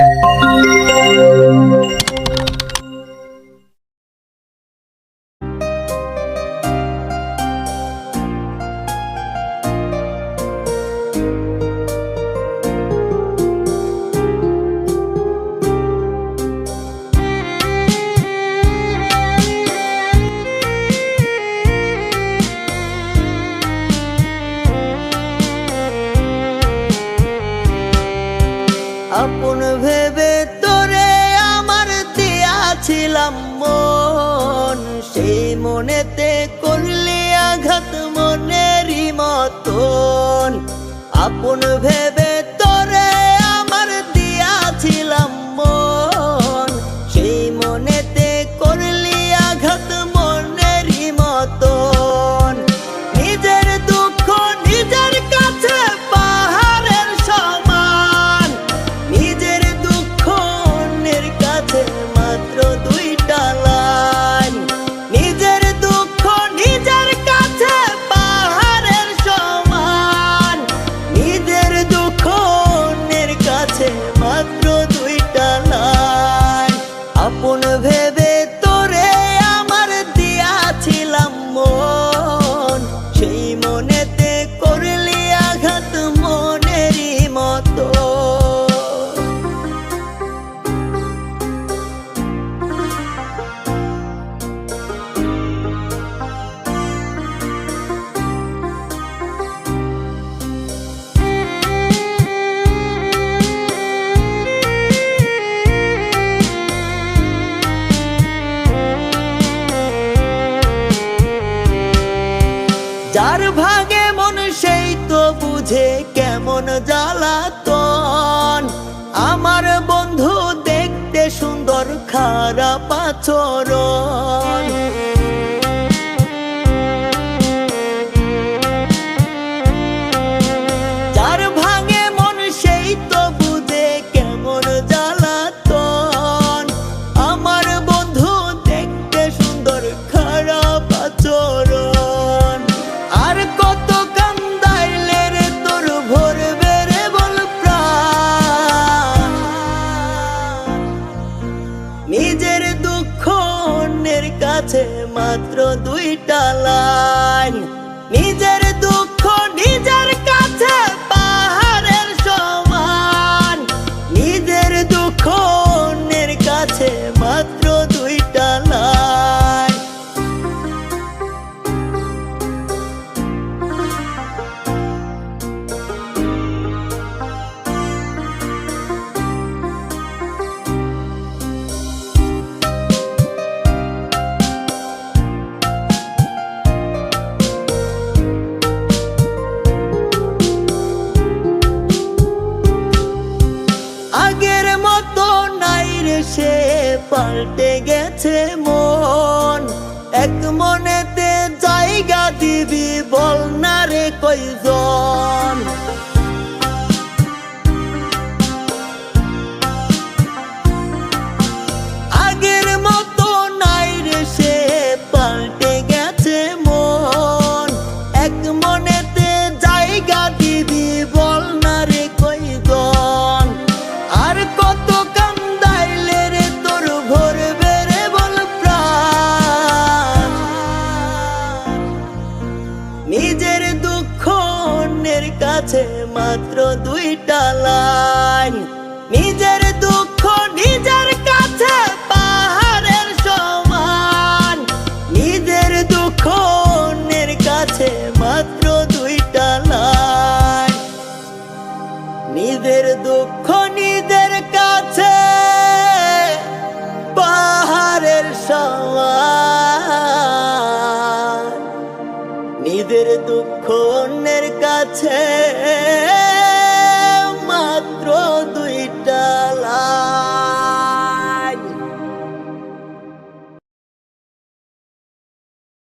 you. ছিলাম মন সেই মনেতে করলে আঘাত মনেরই মতন। আপন ভেবে যার ভাগে মন সেই তো বুঝে কেমন জ্বালাতন। আমার বন্ধু দেখতে সুন্দর খারাপ আচরণ। মাত্র দুইটা লাইন। নিজের দুঃখ নিজের কাছে temor. নিজের দুঃখ অন্যের কাছে মাত্র দুইটা লাইন। নিজের দুঃখ নিজের কাছে পাহাড়ের সমান। নিজের দুঃখ অন্যের কাছে মাত্র দুইটা লাইন। নিজের দুঃখ নিজের কাছে পাহাড়ের সমান। নিজেদের দুঃখ অন্যের কাছে